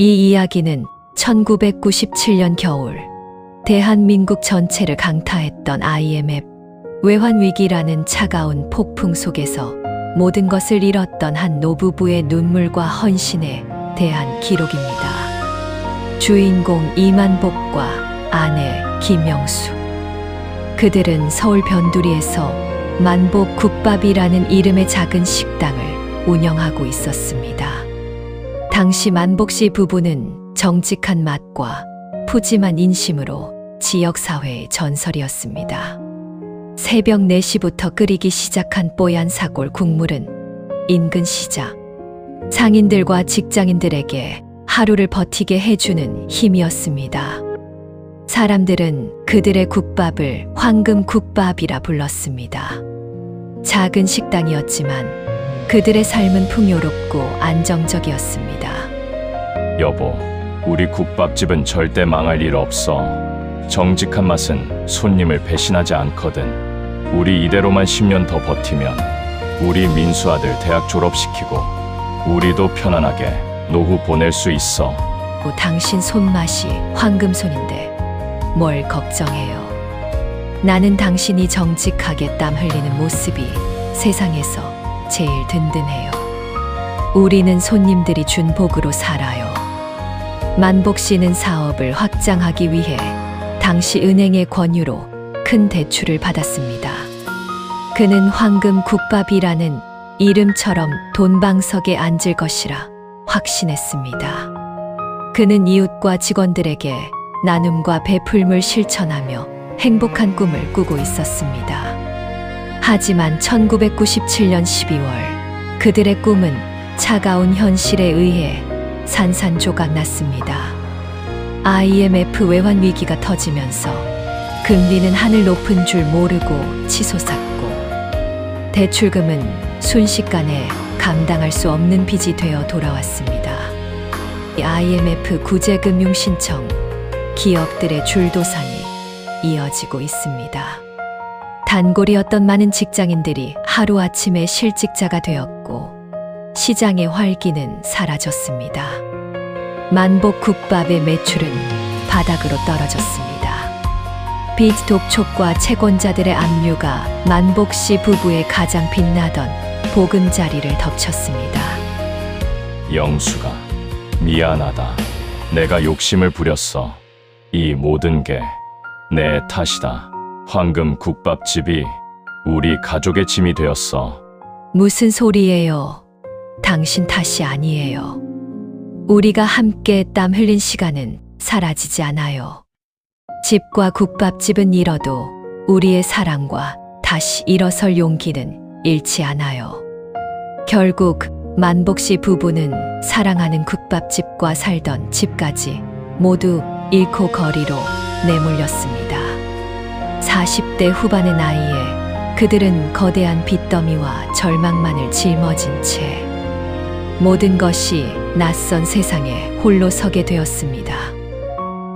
이 이야기는 1997년 겨울 대한민국 전체를 강타했던 IMF 외환 위기라는 차가운 폭풍 속에서 모든 것을 잃었던 한 노부부의 눈물과 헌신에 대한 기록입니다. 주인공 이만복과 아내 김영수. 그들은 서울 변두리에서 만복 국밥이라는 이름의 작은 식당을 운영하고 있었습니다. 당시 만복 씨 부부는 정직한 맛과 푸짐한 인심으로 지역사회의 전설이었습니다. 새벽 4시부터 끓이기 시작한 뽀얀 사골 국물은 인근 시장, 상인들과 직장인들에게 하루를 버티게 해주는 힘이었습니다. 사람들은 그들의 국밥을 황금 국밥이라 불렀습니다. 작은 식당이었지만 그들의 삶은 풍요롭고 안정적이었습니다. 여보, 우리 국밥집은 절대 망할 일 없어. 정직한 맛은 손님을 배신하지 않거든. 우리 이대로만 10년 더 버티면 우리 민수 아들 대학 졸업시키고 우리도 편안하게 노후 보낼 수 있어. 뭐 당신 손맛이 황금손인데 뭘 걱정해요. 나는 당신이 정직하게 땀 흘리는 모습이 세상에서 제일 든든해요. 우리는 손님들이 준 복으로 살아요. 만복 씨는 사업을 확장하기 위해 당시 은행의 권유로 큰 대출을 받았습니다. 그는 황금 국밥이라는 이름처럼 돈방석에 앉을 것이라 확신했습니다. 그는 이웃과 직원들에게 나눔과 베풀물 실천하며 행복한 꿈을 꾸고 있었습니다. 하지만 1997년 12월 그들의 꿈은 차가운 현실에 의해 산산조각 났습니다. IMF 외환 위기가 터지면서 금리는 하늘 높은 줄 모르고 치솟았고 대출금은 순식간에 감당할 수 없는 빚이 되어 돌아왔습니다. IMF 구제금융 신청, 기업들의 줄도산이 이어지고 있습니다. 단골이었던 많은 직장인들이 하루아침에 실직자가 되었고 시장의 활기는 사라졌습니다. 만복 국밥의 매출은 바닥으로 떨어졌습니다. 빚 독촉과 채권자들의 압류가 만복 씨 부부의 가장 빛나던 보금자리를 덮쳤습니다. 영수가 미안하다. 내가 욕심을 부렸어. 이 모든 게 내 탓이다. 황금 국밥집이 우리 가족의 짐이 되었어. 무슨 소리예요? 당신 탓이 아니에요. 우리가 함께 땀 흘린 시간은 사라지지 않아요. 집과 국밥집은 잃어도 우리의 사랑과 다시 일어설 용기는 잃지 않아요. 결국 만복 씨 부부는 사랑하는 국밥집과 살던 집까지 모두 잃고 거리로 내몰렸습니다. 40대 후반의 나이에 그들은 거대한 빚더미와 절망만을 짊어진 채 모든 것이 낯선 세상에 홀로 서게 되었습니다.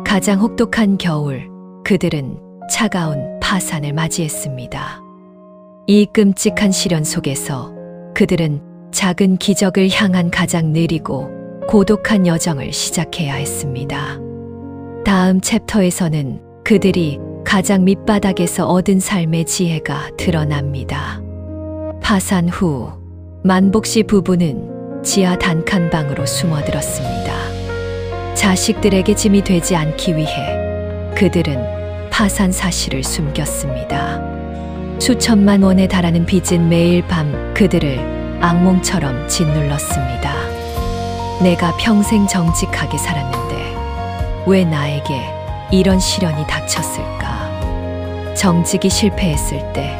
가장 혹독한 겨울, 그들은 차가운 파산을 맞이했습니다. 이 끔찍한 시련 속에서 그들은 작은 기적을 향한 가장 느리고 고독한 여정을 시작해야 했습니다. 다음 챕터에서는 그들이 가장 밑바닥에서 얻은 삶의 지혜가 드러납니다. 파산 후 만복 씨 부부는 지하 단칸방으로 숨어들었습니다. 자식들에게 짐이 되지 않기 위해 그들은 파산 사실을 숨겼습니다. 수천만 원에 달하는 빚은 매일 밤 그들을 악몽처럼 짓눌렀습니다. 내가 평생 정직하게 살았는데 왜 나에게 이런 시련이 닥쳤을까? 정직이 실패했을 때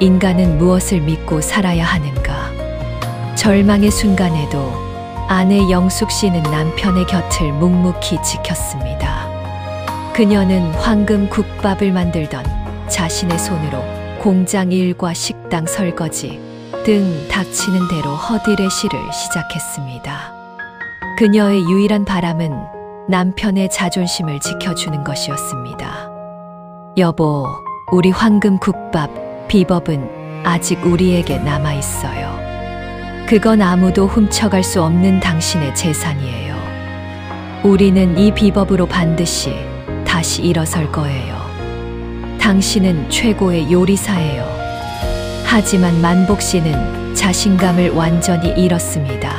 인간은 무엇을 믿고 살아야 하는가? 절망의 순간에도 아내 영숙 씨는 남편의 곁을 묵묵히 지켰습니다. 그녀는 황금 국밥을 만들던 자신의 손으로 공장 일과 식당 설거지 등 닥치는 대로 허들의 시를 시작했습니다. 그녀의 유일한 바람은 남편의 자존심을 지켜주는 것이었습니다. 여보, 우리 황금 국밥 비법은 아직 우리에게 남아 있어요. 그건 아무도 훔쳐갈 수 없는 당신의 재산이에요. 우리는 이 비법으로 반드시 다시 일어설 거예요. 당신은 최고의 요리사예요. 하지만 만복 씨는 자신감을 완전히 잃었습니다.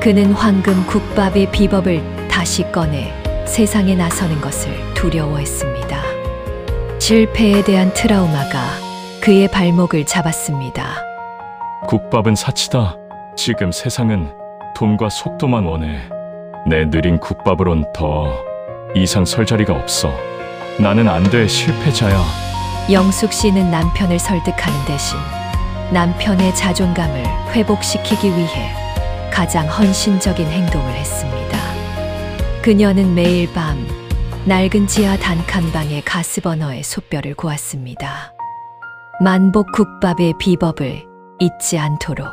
그는 황금 국밥의 비법을 다시 꺼내 세상에 나서는 것을 두려워했습니다. 실패에 대한 트라우마가 그의 발목을 잡았습니다. 국밥은 사치다. 지금 세상은 돈과 속도만 원해. 내 느린 국밥으론 더 이상 설 자리가 없어. 나는 안 돼 실패자야. 영숙 씨는 남편을 설득하는 대신 남편의 자존감을 회복시키기 위해 가장 헌신적인 행동을 했습니다. 그녀는 매일 밤 낡은 지하 단칸방에 가스버너에 솥뼈를 구웠습니다. 만복 국밥의 비법을 잊지 않도록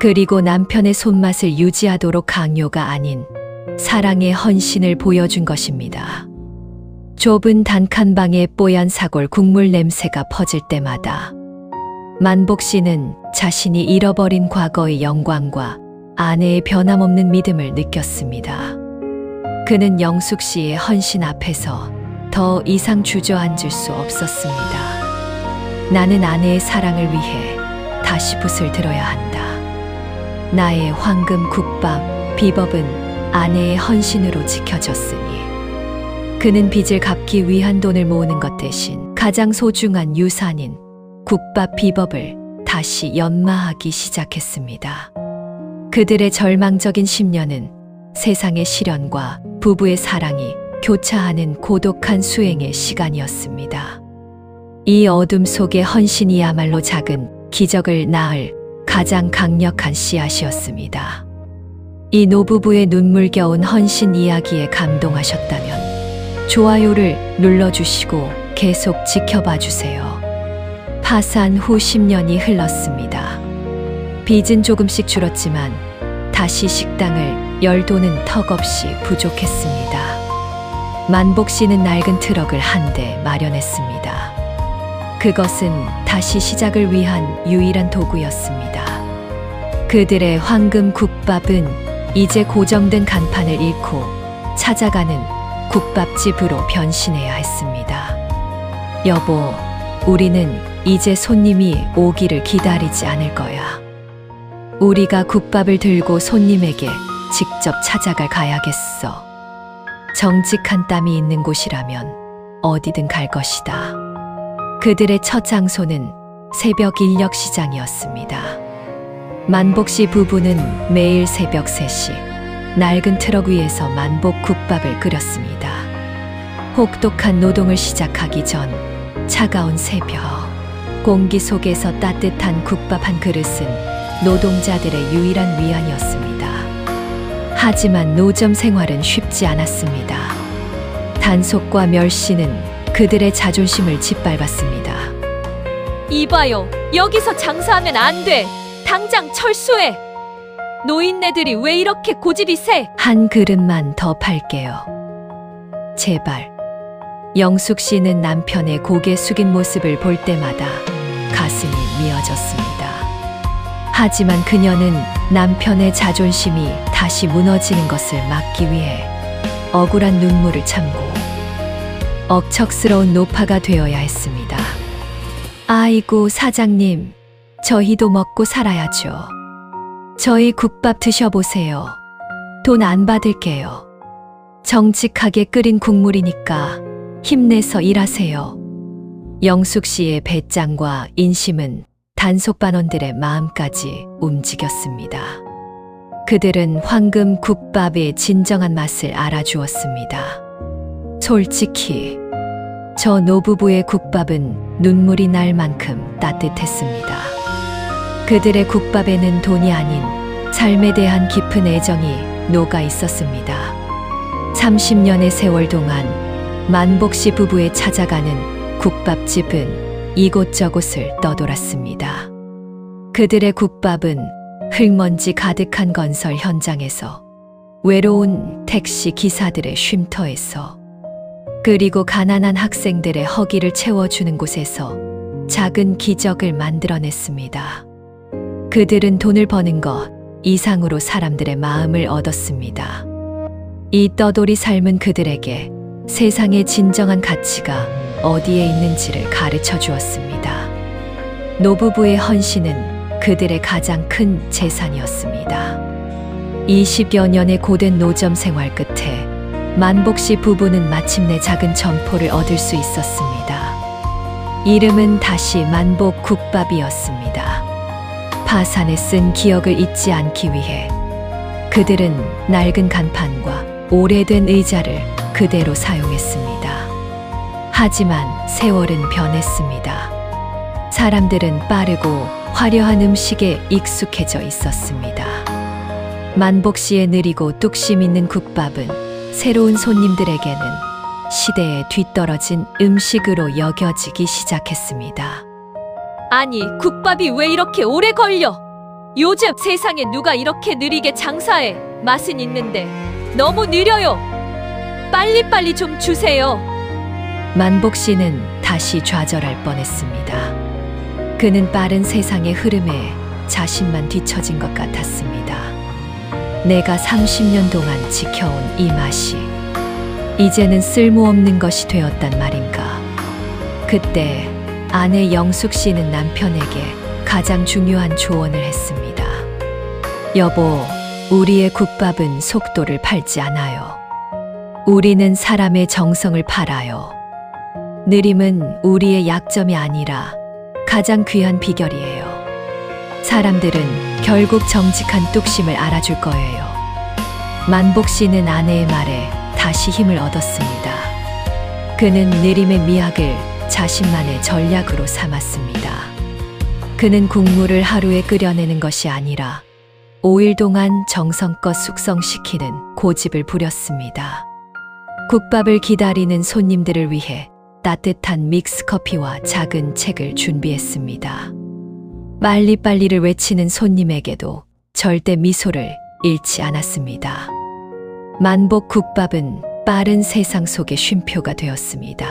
그리고 남편의 손맛을 유지하도록 강요가 아닌 사랑의 헌신을 보여준 것입니다. 좁은 단칸방에 뽀얀 사골 국물 냄새가 퍼질 때마다 만복 씨는 자신이 잃어버린 과거의 영광과 아내의 변함없는 믿음을 느꼈습니다. 그는 영숙 씨의 헌신 앞에서 더 이상 주저앉을 수 없었습니다. 나는 아내의 사랑을 위해 다시 붓을 들어야 한다. 나의 황금 국밥 비법은 아내의 헌신으로 지켜졌으니 그는 빚을 갚기 위한 돈을 모으는 것 대신 가장 소중한 유산인 국밥 비법을 다시 연마하기 시작했습니다. 그들의 절망적인 10년은 세상의 시련과 부부의 사랑이 교차하는 고독한 수행의 시간이었습니다. 이 어둠 속의 헌신이야말로 작은 기적을 낳을 가장 강력한 씨앗이었습니다. 이 노부부의 눈물겨운 헌신 이야기에 감동하셨다면 좋아요를 눌러주시고 계속 지켜봐 주세요. 파산 후 10년이 흘렀습니다. 빚은 조금씩 줄었지만 다시 식당을 열 도는 턱없이 부족했습니다. 만복 씨는 낡은 트럭을 한 대 마련했습니다. 그것은 다시 시작을 위한 유일한 도구였습니다. 그들의 황금 국밥은 이제 고정된 간판을 잃고 찾아가는 국밥집으로 변신해야 했습니다. 여보, 우리는 이제 손님이 오기를 기다리지 않을 거야. 우리가 국밥을 들고 손님에게 직접 찾아갈 가야겠어. 정직한 땀이 있는 곳이라면 어디든 갈 것이다. 그들의 첫 장소는 새벽 인력 시장이었습니다. 만복 씨 부부는 매일 새벽 3시 낡은 트럭 위에서 만복 국밥을 끓였습니다. 혹독한 노동을 시작하기 전 차가운 새벽 공기 속에서 따뜻한 국밥 한 그릇은 노동자들의 유일한 위안이었습니다. 하지만 노점 생활은 쉽지 않았습니다. 단속과 멸시는 그들의 자존심을 짓밟았습니다. 이봐요. 여기서 장사하면 안 돼. 당장 철수해. 노인네들이 왜 이렇게 고집이 세? 한 그릇만 더 팔게요. 제발. 영숙 씨는 남편의 고개 숙인 모습을 볼 때마다 가슴이 미어졌습니다. 하지만 그녀는 남편의 자존심이 다시 무너지는 것을 막기 위해 억울한 눈물을 참고 억척스러운 노파가 되어야 했습니다. 아이고, 사장님. 저희도 먹고 살아야죠. 저희 국밥 드셔보세요. 돈 안 받을게요. 정직하게 끓인 국물이니까 힘내서 일하세요. 영숙 씨의 배짱과 인심은 단속반원들의 마음까지 움직였습니다. 그들은 황금 국밥의 진정한 맛을 알아주었습니다. 솔직히 저 노부부의 국밥은 눈물이 날 만큼 따뜻했습니다. 그들의 국밥에는 돈이 아닌 삶에 대한 깊은 애정이 녹아 있었습니다. 30년의 세월 동안 만복 씨 부부에 찾아가는 국밥집은 이곳저곳을 떠돌았습니다. 그들의 국밥은 흙먼지 가득한 건설 현장에서 외로운 택시 기사들의 쉼터에서 그리고 가난한 학생들의 허기를 채워주는 곳에서 작은 기적을 만들어냈습니다. 그들은 돈을 버는 것 이상으로 사람들의 마음을 얻었습니다. 이 떠돌이 삶은 그들에게 세상의 진정한 가치가 어디에 있는지를 가르쳐 주었습니다. 노부부의 헌신은 그들의 가장 큰 재산이었습니다. 20여 년의 고된 노점 생활 끝에 만복 씨 부부는 마침내 작은 점포를 얻을 수 있었습니다. 이름은 다시 만복 국밥이었습니다. 파산에 쓴 기억을 잊지 않기 위해 그들은 낡은 간판과 오래된 의자를 그대로 사용했습니다. 하지만 세월은 변했습니다. 사람들은 빠르고 화려한 음식에 익숙해져 있었습니다. 만복 씨의 느리고 뚝심 있는 국밥은 새로운 손님들에게는 시대에 뒤떨어진 음식으로 여겨지기 시작했습니다. 아니, 국밥이 왜 이렇게 오래 걸려? 요즘 세상에 누가 이렇게 느리게 장사해? 맛은 있는데 너무 느려요. 빨리빨리 좀 주세요. 만복 씨는 다시 좌절할 뻔했습니다. 그는 빠른 세상의 흐름에 자신만 뒤처진 것 같았습니다. 내가 30년 동안 지켜온 이 맛이 이제는 쓸모없는 것이 되었단 말인가. 그때 아내 영숙 씨는 남편에게 가장 중요한 조언을 했습니다. 여보, 우리의 국밥은 속도를 팔지 않아요. 우리는 사람의 정성을 팔아요. 느림은 우리의 약점이 아니라 가장 귀한 비결이에요. 사람들은 결국 정직한 뚝심을 알아줄 거예요. 만복 씨는 아내의 말에 다시 힘을 얻었습니다. 그는 느림의 미학을 자신만의 전략으로 삼았습니다. 그는 국물을 하루에 끓여내는 것이 아니라 5일 동안 정성껏 숙성시키는 고집을 부렸습니다. 국밥을 기다리는 손님들을 위해 따뜻한 믹스 커피와 작은 책을 준비했습니다. 빨리빨리를 외치는 손님에게도 절대 미소를 잃지 않았습니다. 만복 국밥은 빠른 세상 속의 쉼표가 되었습니다.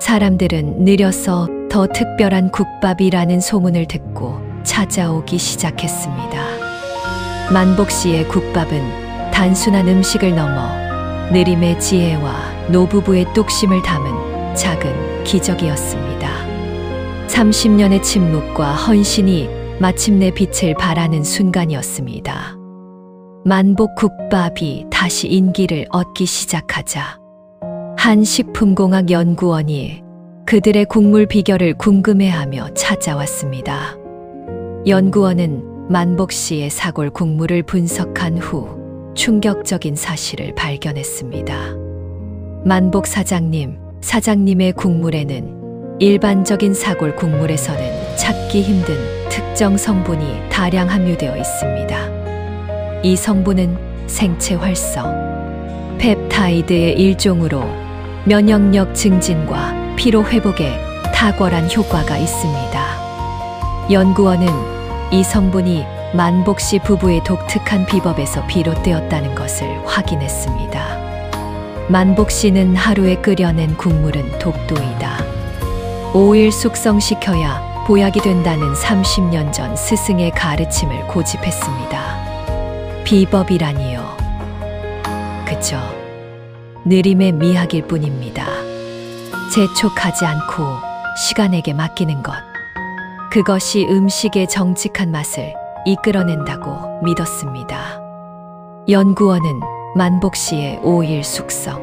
사람들은 느려서 더 특별한 국밥이라는 소문을 듣고 찾아오기 시작했습니다. 만복 씨의 국밥은 단순한 음식을 넘어 느림의 지혜와 노부부의 뚝심을 담은 작은 기적이었습니다. 30년의 침묵과 헌신이 마침내 빛을 발하는 순간이었습니다. 만복 국밥이 다시 인기를 얻기 시작하자 한 식품공학 연구원이 그들의 국물 비결을 궁금해하며 찾아왔습니다. 연구원은 만복 씨의 사골 국물을 분석한 후 충격적인 사실을 발견했습니다. 만복 사장님, 사장님의 국물에는 일반적인 사골 국물에서는 찾기 힘든 특정 성분이 다량 함유되어 있습니다. 이 성분은 생체 활성, 펩타이드의 일종으로 면역력 증진과 피로 회복에 탁월한 효과가 있습니다. 연구원은 이 성분이 만복 씨 부부의 독특한 비법에서 비롯되었다는 것을 확인했습니다. 만복 씨는 하루에 끓여낸 국물은 독도이다. 5일 숙성시켜야 보약이 된다는 30년 전 스승의 가르침을 고집했습니다. 비법이라니요. 그저 느림의 미학일 뿐입니다. 재촉하지 않고 시간에게 맡기는 것. 그것이 음식의 정직한 맛을 이끌어낸다고 믿었습니다. 연구원은 만복 씨의 5일 숙성.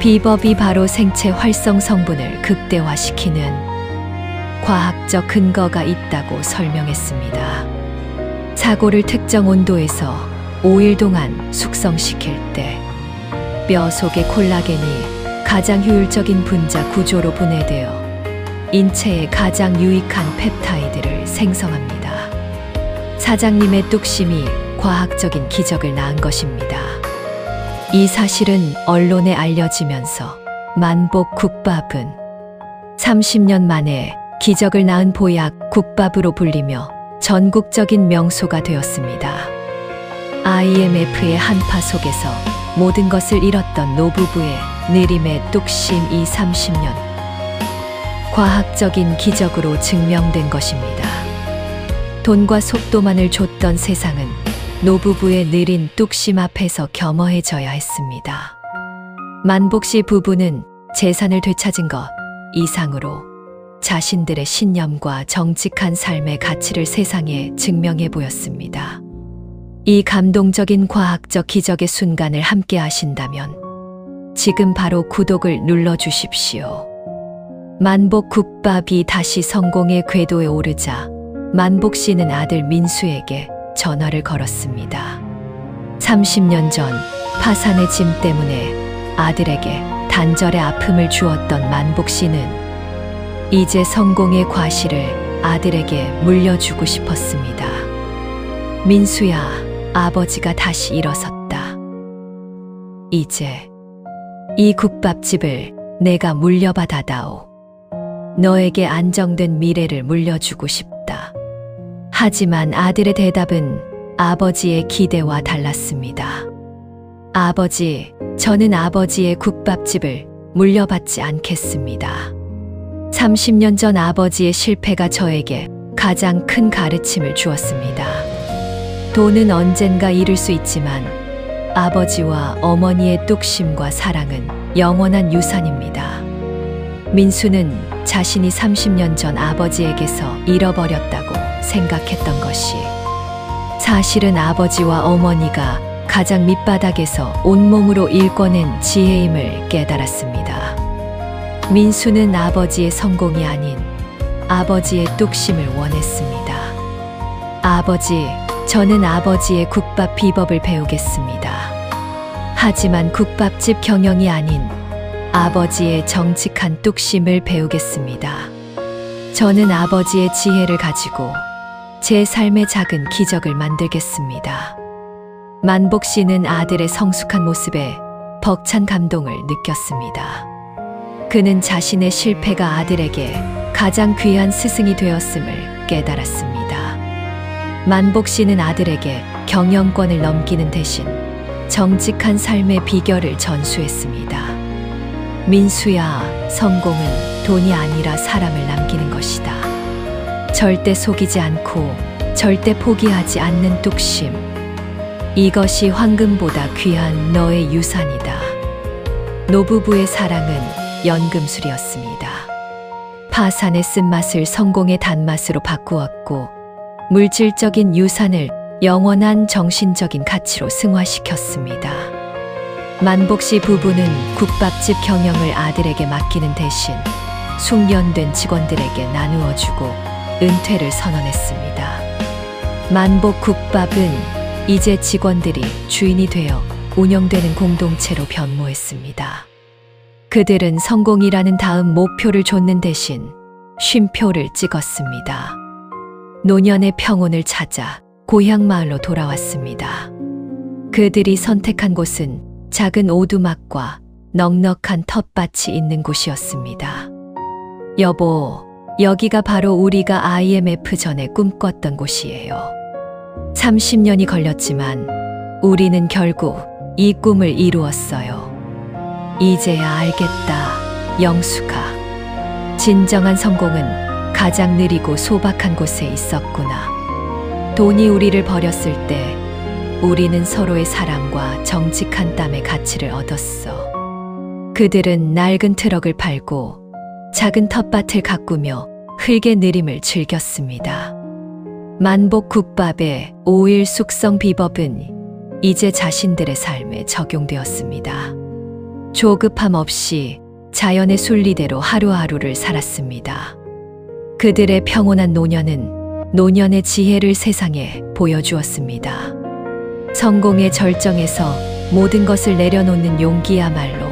비법이 바로 생체 활성 성분을 극대화시키는 과학적 근거가 있다고 설명했습니다. 사고를 특정 온도에서 5일 동안 숙성시킬 때 뼈 속의 콜라겐이 가장 효율적인 분자 구조로 분해되어 인체에 가장 유익한 펩타이드를 생성합니다. 사장님의 뚝심이 과학적인 기적을 낳은 것입니다. 이 사실은 언론에 알려지면서 만복 국밥은 30년 만에 기적을 낳은 보약 국밥으로 불리며 전국적인 명소가 되었습니다. IMF의 한파 속에서 모든 것을 잃었던 노부부의 느림의 뚝심 이 30년 과학적인 기적으로 증명된 것입니다. 돈과 속도만을 줬던 세상은 노부부의 느린 뚝심 앞에서 겸허해져야 했습니다. 만복 씨 부부는 재산을 되찾은 것 이상으로 자신들의 신념과 정직한 삶의 가치를 세상에 증명해 보였습니다. 이 감동적인 과학적 기적의 순간을 함께 하신다면 지금 바로 구독을 눌러 주십시오. 만복 국밥이 다시 성공의 궤도에 오르자 만복 씨는 아들 민수에게 전화를 걸었습니다. 30년 전 파산의 짐 때문에 아들에게 단절의 아픔을 주었던 만복 씨는 이제 성공의 과실을 아들에게 물려주고 싶었습니다. 민수야, 아버지가 다시 일어섰다. 이제 이 국밥집을 내가 물려받아다오. 너에게 안정된 미래를 물려주고 싶다. 하지만 아들의 대답은 아버지의 기대와 달랐습니다. 아버지, 저는 아버지의 국밥집을 물려받지 않겠습니다. 30년 전 아버지의 실패가 저에게 가장 큰 가르침을 주었습니다. 돈은 언젠가 잃을 수 있지만 아버지와 어머니의 뚝심과 사랑은 영원한 유산입니다. 민수는 자신이 30년 전 아버지에게서 잃어버렸다고 생각했던 것이 사실은 아버지와 어머니가 가장 밑바닥에서 온몸으로 일궈낸 지혜임을 깨달았습니다. 민수는 아버지의 성공이 아닌 아버지의 뚝심을 원했습니다. 아버지, 저는 아버지의 국밥 비법을 배우겠습니다. 하지만 국밥집 경영이 아닌 아버지의 정직한 뚝심을 배우겠습니다. 저는 아버지의 지혜를 가지고 제 삶의 작은 기적을 만들겠습니다. 만복 씨는 아들의 성숙한 모습에 벅찬 감동을 느꼈습니다. 그는 자신의 실패가 아들에게 가장 귀한 스승이 되었음을 깨달았습니다. 만복 씨는 아들에게 경영권을 넘기는 대신 정직한 삶의 비결을 전수했습니다. 민수야, 성공은 돈이 아니라 사람을 남기는 것이다. 절대 속이지 않고 절대 포기하지 않는 뚝심. 이것이 황금보다 귀한 너의 유산이다. 노부부의 사랑은 연금술이었습니다. 파산의 쓴맛을 성공의 단맛으로 바꾸었고, 물질적인 유산을 영원한 정신적인 가치로 승화시켰습니다. 만복 씨 부부는 국밥집 경영을 아들에게 맡기는 대신 숙련된 직원들에게 나누어 주고 은퇴를 선언했습니다. 만복 국밥은 이제 직원들이 주인이 되어 운영되는 공동체로 변모했습니다. 그들은 성공이라는 다음 목표를 좇는 대신 쉼표를 찍었습니다. 노년의 평온을 찾아 고향 마을로 돌아왔습니다. 그들이 선택한 곳은 작은 오두막과 넉넉한 텃밭이 있는 곳이었습니다. 여보, 여기가 바로 우리가 IMF 전에 꿈꿨던 곳이에요. 30년이 걸렸지만 우리는 결국 이 꿈을 이루었어요. 이제야 알겠다, 영수가. 진정한 성공은 가장 느리고 소박한 곳에 있었구나. 돈이 우리를 버렸을 때 우리는 서로의 사랑과 정직한 땀의 가치를 얻었어. 그들은 낡은 트럭을 팔고 작은 텃밭을 가꾸며 흙의 느림을 즐겼습니다. 만복 국밥의 오일 숙성 비법은 이제 자신들의 삶에 적용되었습니다. 조급함 없이 자연의 순리대로 하루하루를 살았습니다. 그들의 평온한 노년은 노년의 지혜를 세상에 보여주었습니다. 성공의 절정에서 모든 것을 내려놓는 용기야말로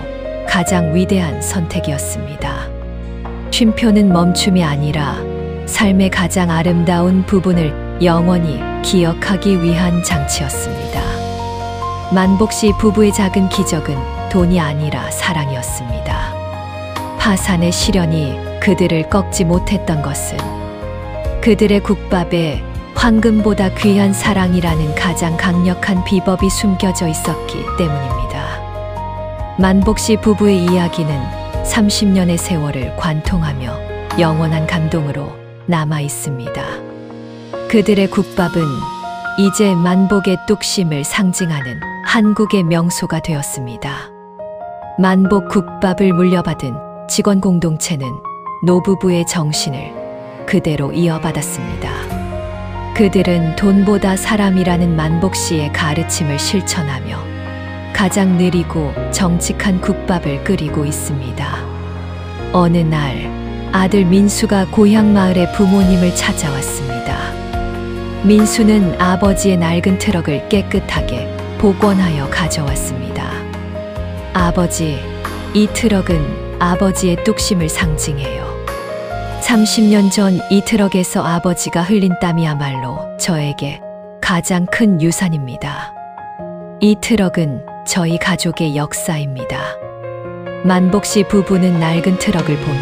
가장 위대한 선택이었습니다. 쉼표는 멈춤이 아니라 삶의 가장 아름다운 부분을 영원히 기억하기 위한 장치였습니다. 만복 씨 부부의 작은 기적은 돈이 아니라 사랑이었습니다. 파산의 시련이 그들을 꺾지 못했던 것은 그들의 국밥에 황금보다 귀한 사랑이라는 가장 강력한 비법이 숨겨져 있었기 때문입니다. 만복 씨 부부의 이야기는 30년의 세월을 관통하며 영원한 감동으로 남아 있습니다. 그들의 국밥은 이제 만복의 뚝심을 상징하는 한국의 명소가 되었습니다. 만복 국밥을 물려받은 직원 공동체는 노부부의 정신을 그대로 이어받았습니다. 그들은 돈보다 사람이라는 만복 씨의 가르침을 실천하며 가장 느리고 정직한 국밥을 끓이고 있습니다. 어느 날 아들 민수가 고향 마을에 부모님을 찾아왔습니다. 민수는 아버지의 낡은 트럭을 깨끗하게 복원하여 가져왔습니다. 아버지, 이 트럭은 아버지의 뚝심을 상징해요. 30년 전 이 트럭에서 아버지가 흘린 땀이야말로 저에게 가장 큰 유산입니다. 이 트럭은 저희 가족의 역사입니다. 만복 씨 부부는 낡은 트럭을 보며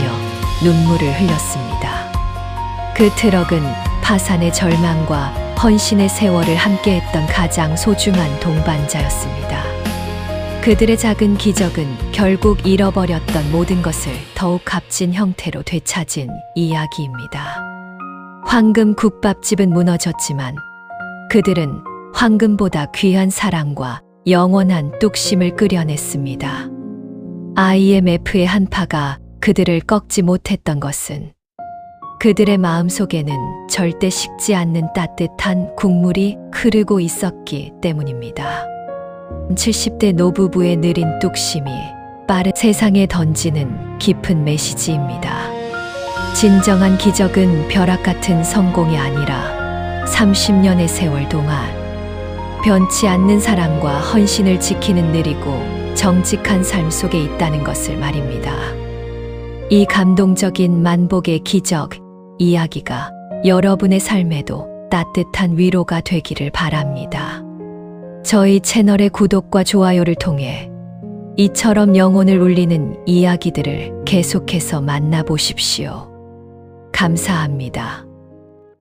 눈물을 흘렸습니다. 그 트럭은 파산의 절망과 헌신의 세월을 함께했던 가장 소중한 동반자였습니다. 그들의 작은 기적은 결국 잃어버렸던 모든 것을 더욱 값진 형태로 되찾은 이야기입니다. 황금 국밥집은 무너졌지만 그들은 황금보다 귀한 사랑과 영원한 뚝심을 끓여냈습니다. IMF의 한파가 그들을 꺾지 못했던 것은 그들의 마음 속에는 절대 식지 않는 따뜻한 국물이 흐르고 있었기 때문입니다. 70대 노부부의 느린 뚝심이 빠른 세상에 던지는 깊은 메시지입니다. 진정한 기적은 벼락 같은 성공이 아니라 30년의 세월 동안 변치 않는 사랑과 헌신을 지키는 느리고 정직한 삶 속에 있다는 것을 말입니다. 이 감동적인 만복의 기적 이야기가 여러분의 삶에도 따뜻한 위로가 되기를 바랍니다. 저희 채널의 구독과 좋아요를 통해 이처럼 영혼을 울리는 이야기들을 계속해서 만나보십시오. 감사합니다.